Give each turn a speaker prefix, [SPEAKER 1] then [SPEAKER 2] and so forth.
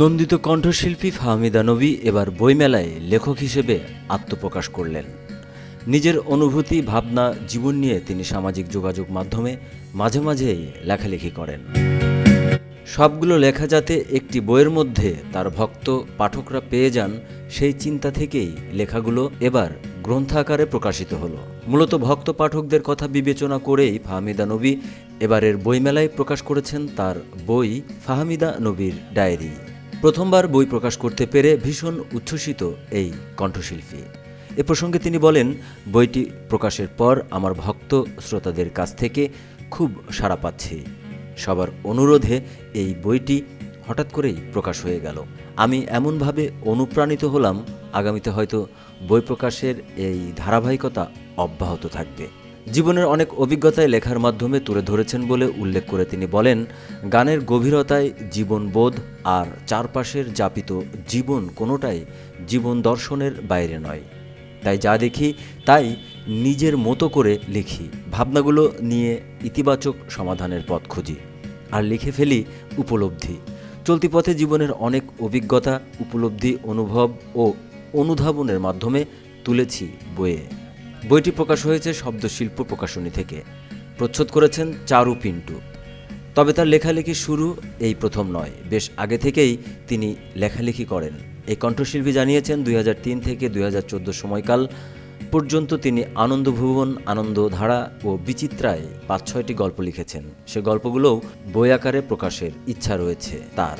[SPEAKER 1] নন্দিত কণ্ঠশিল্পী ফাহমিদা নবী এবার বইমেলায় লেখক হিসেবে আত্মপ্রকাশ করলেন। নিজের অনুভূতি, ভাবনা, জীবন নিয়ে তিনি সামাজিক যোগাযোগ মাধ্যমে মাঝে মাঝেই লেখালেখি করেন। সবগুলো লেখা যাতে একটি বইয়ের মধ্যে তার ভক্ত, পাঠকরা পেয়ে যান, সেই চিন্তা থেকেই লেখাগুলো এবার গ্রন্থাকারে প্রকাশিত হলো। মূলত ভক্ত, পাঠকদের কথা বিবেচনা করেই ফাহমিদা নবী এবারের বইমেলায় প্রকাশ করেছেন তার বই ফাহমিদা নবীর ডায়েরি। প্রথমবার বই প্রকাশ করতে পেরে ভীষণ উচ্ছ্বসিত এই কণ্ঠশিল্পী। এ প্রসঙ্গে তিনি বলেন, বইটি প্রকাশের পর আমার ভক্ত শ্রোতাদের কাছ থেকে খুব সাড়া পাচ্ছি। সবার অনুরোধে এই বইটি হঠাৎ করেই প্রকাশ হয়ে গেল। আমি এমনভাবে অনুপ্রাণিত হলাম, আগামীতে হয়তো বই প্রকাশের এই ধারাবাহিকতা অব্যাহত থাকবে। জীবনের অনেক অভিজ্ঞতায় লেখার মাধ্যমে তুলে ধরেছেন বলে উল্লেখ করে তিনি বলেন, গানের গভীরতায় জীবনবোধ আর চারপাশের যাপিত জীবন কোনোটাই জীবন দর্শনের বাইরে নয়। তাই যা দেখি, তাই নিজের মতো করে লিখি। ভাবনাগুলো নিয়ে ইতিবাচক সমাধানের পথ খুঁজি। আর লিখে ফেলি উপলব্ধি। চলতি পথে জীবনের অনেক অভিজ্ঞতা, উপলব্ধি, অনুভব ও অনুধাবনের মাধ্যমে তুলেছি বইয়ে। বইটি প্রকাশ হয়েছে শব্দশিল্প প্রকাশনী থেকে। প্রচ্ছদ করেছেন চারু পিন্টু। তবে তার লেখালেখি শুরু এই প্রথম নয়, বেশ আগে থেকেই তিনি লেখালেখি করেন। এই কণ্ঠশিল্পী জানিয়েছেন, দুই হাজার তিন থেকে দুই হাজার চোদ্দ সময়কাল পর্যন্ত তিনি আনন্দভুবন আনন্দধারা ও বিচিত্রায় পাঁচ ছয়টি গল্প লিখেছেন। সে গল্পগুলোও বই আকারে প্রকাশের ইচ্ছা রয়েছে তার।